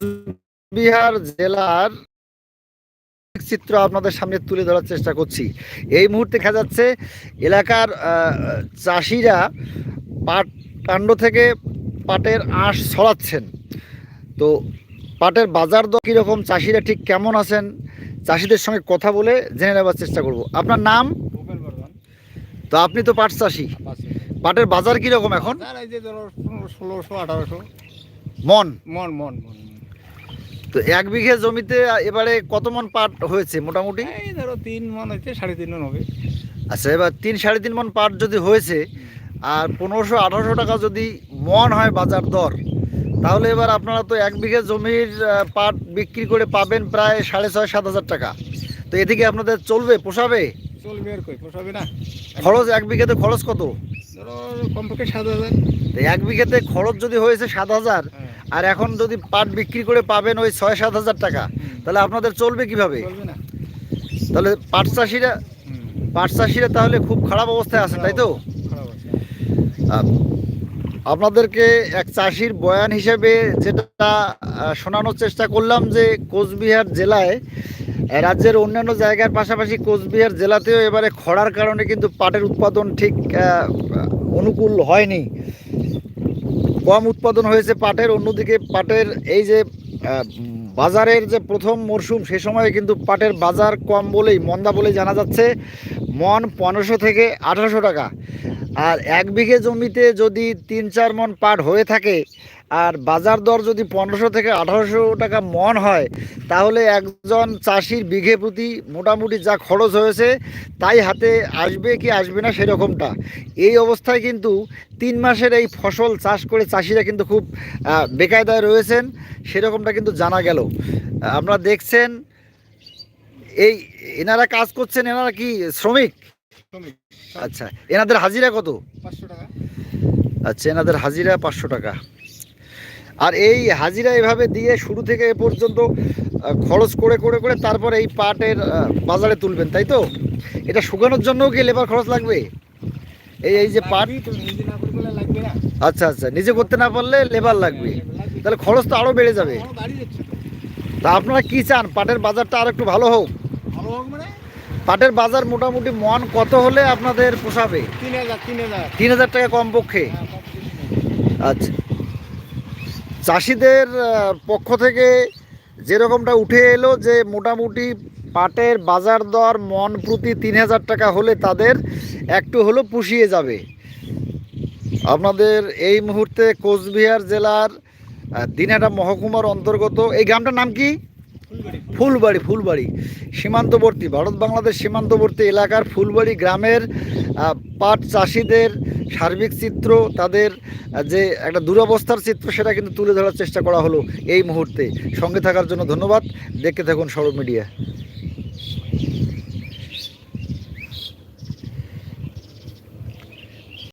কোচবিহার জেলার চিত্র আপনাদের সামনে তুলে ধরার চেষ্টা করছি। এই মুহূর্তে দেখা যাচ্ছে এলাকার চাষিরা পাট কাণ্ড থেকে পাটের আঁশ ছড়াচ্ছেন। তো পাটের বাজার দর কীরকম? চাষিরা ঠিক কেমন আছেন? চাষিদের সঙ্গে কথা বলে জেনে নেবার চেষ্টা করব। আপনার নাম? তো আপনি তো পাট চাষি। পাটের বাজার কীরকম এখন? ষোলোশো আঠারোশো। মন মন মন মন। তো এক বিঘে জমিতে এবারে কত মন পাট হয়েছে মোটামুটি? এই ধরো তিন মন হয়েছে সাড়ে তিন মন হবে। আচ্ছা এবার তিন সাড়ে তিন মন পাট যদি হয়েছে আর পনেরোশো আঠারোশো টাকা যদি মন হয় বাজার দর তাহলে এবার আপনারা তো এক বিঘে জমির পাট বিক্রি করে পাবেন প্রায় সাড়ে ছয় সাত হাজার টাকা। তো এদিকে আপনাদের চলবে পোষাবে? চলবে আর কই পোষাবে না। খরচ এক বিঘেতে খরচ কত? ধরো কমপক্ষে সাত হাজার। তো এক বিঘেতে খরচ যদি হয়েছে সাত হাজার হ্যাঁ, আর এখন যদি পাট বিক্রি করে পাবেন ওই ছয় সাত হাজার টাকা তাহলে আপনাদের চলবে কীভাবে? তাহলে পাট চাষিরা পাট চাষিরা তাহলে খুব খারাপ অবস্থায় আছে তাই তো? আপনাদেরকে এক চাষির বয়ান হিসেবে যেটা শোনানোর চেষ্টা করলাম যে কোচবিহার জেলায় রাজ্যের অন্যান্য জায়গার পাশাপাশি কোচবিহার জেলাতেও এবারে খরার কারণে কিন্তু পাটের উৎপাদন ঠিক অনুকূল হয়নি। কম উৎপাদন হয়েছে পাটের, অন্যদিকে পাটের এই যে বাজারের যে প্রথম মরশুম, সে সময় কিন্তু পাটের বাজার কম বলেই, মন্দা বলেই জানা যাচ্ছে, মন পনেরোশো থেকে আঠারোশো টাকা। আর এক বিঘে জমিতে যদি তিন চার মন পাট হয়ে থাকে আর বাজার দর যদি পনেরোশো থেকে আঠারোশো টাকা মন হয় তাহলে একজন চাষির বিঘে প্রতি মোটামুটি যা খরচ হয়েছে তাই হাতে আসবে কি আসবে না সেরকমটা। এই অবস্থায় কিন্তু তিন মাসের এই ফসল চাষ করে চাষিরা কিন্তু খুব বেকায়দায় রয়েছেন সেরকমটা কিন্তু জানা গেল। আপনারা দেখছেন এই এনারা কাজ করছেন এনারা কি শ্রমিক? শ্রমিক আচ্ছা এনাদের হাজিরা কত? পাঁচশো টাকা। আচ্ছা এনাদের হাজিরা পাঁচশো টাকা। আর এই হাজিরা এভাবে দিয়ে শুরু থেকে এ পর্যন্ত খরচ করে করে করে তারপর এই পাটের বাজারে তুলবেন তাই তো? এটা শুকানোর জন্যও কি লেবার খরচ লাগবে? এই এই যে পাট আচ্ছা আচ্ছা নিজে করতে না পারলে লেবার লাগবে। লাগবে। তাহলে খরচ তো আরও বেড়ে যাবে। তো। আপনারা কি চান? পাটের বাজারটা আর একটু ভালো হোক। ভালো হোক মানে? পাটের বাজার মোটামুটি মন কত হলে আপনাদের পোষাবে? তিন হাজার টাকা কম পক্ষে হ্যাঁ, কমপক্ষে। আচ্ছা। চাষিদের পক্ষ থেকে যেরকমটা উঠে এলো যে মোটামুটি পাটের বাজার দর মন প্রতি তিন হাজার টাকা হলে তাদের একটু হলো পুষিয়ে যাবে। আপনাদের এই মুহূর্তে কোচবিহার জেলার আহ, দিনহাটা মহকুমার অন্তর্গত এই গ্রামটার নাম কি? ফুলবাড়ি। ফুলবাড়ি সীমান্তবর্তী ভারত বাংলাদেশ সীমান্তবর্তী এলাকার ফুলবাড়ি গ্রামের পাট চাষিদের সার্বিক চিত্র, তাদের যে একটা দুরবস্থার চিত্র, সেটা কিন্তু তুলে ধরার চেষ্টা করা হলো এই মুহূর্তে। সঙ্গে থাকার জন্য ধন্যবাদ। দেখতে থাকুন সৌরভ মিডিয়া।